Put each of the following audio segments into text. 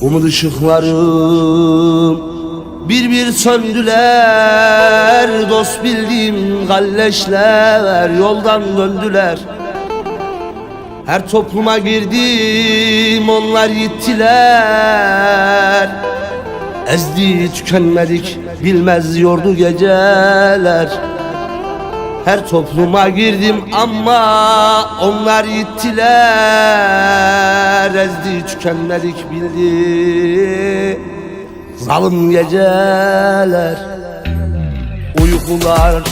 Umut ışıklarım bir bir söndüler. Dost bildiğim galleşler yoldan döndüler. Her topluma girdim onlar gittiler Ezdi tükenmedik bilmez yordu geceler her topluma girdim ama onlar gittiler Ezdi tükenmedik bildi. Zalim geceler Uykular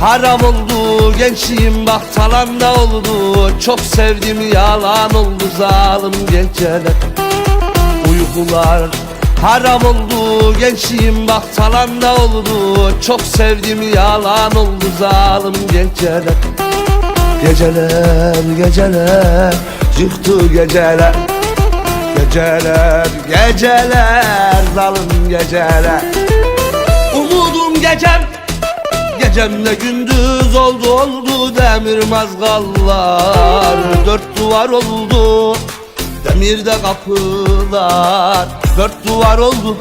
haram oldu. Gençliğim bak talanda oldu. Çok sevdim yalan oldu. Zalim geceler Uykular haram oldu Gençliğim bak talanda oldu. Çok sevdim yalan oldu zalim geceler. Geceler geceler Yıktı geceler. Geceler geceler Zalim geceler. Umudum gecem Gecemle gündüz oldu oldu demir mazgallar. Dört duvar oldu Demirde kapılar Dört duvar oldu.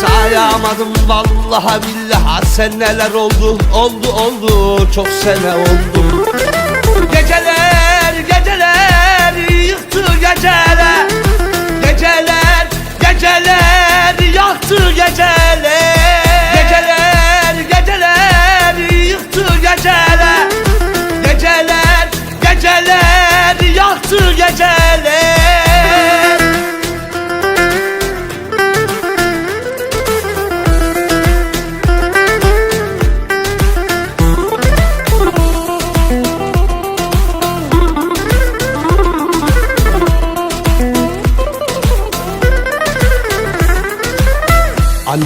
Sayamadım vallahi billahi sen neler oldu? Oldu oldu çok sene oldu. Geceler geceler yıktı geceler. Geceler geceler yaktı geceler. Geceler geceler yıktı geceler. Geceler geceler yaktı geceler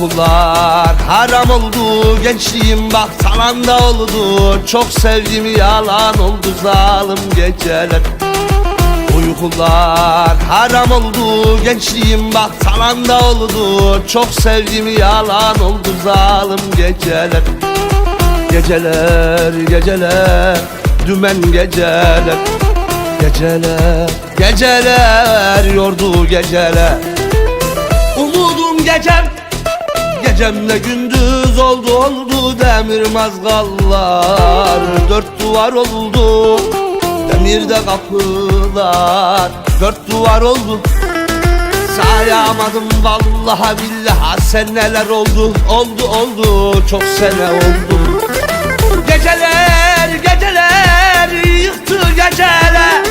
Uykular haram oldu Gençliğim bak talanda oldu. Çok sevdim yalan oldu zalim geceler. Uykular haram oldu Gençliğim bak talanda oldu. Çok sevdim yalan oldu zalim geceler. Geceler geceler Dümen geceler. Geceler geceler Yordu geceler. Umudum gecem Gecemle gündüz oldu oldu demir mazgallar. Dört duvar oldu demirde kapılar. Dört duvar oldu sayamadım vallahi billahi sen neler oldu Oldu oldu çok sene oldu. Geceler geceler yıktı geceler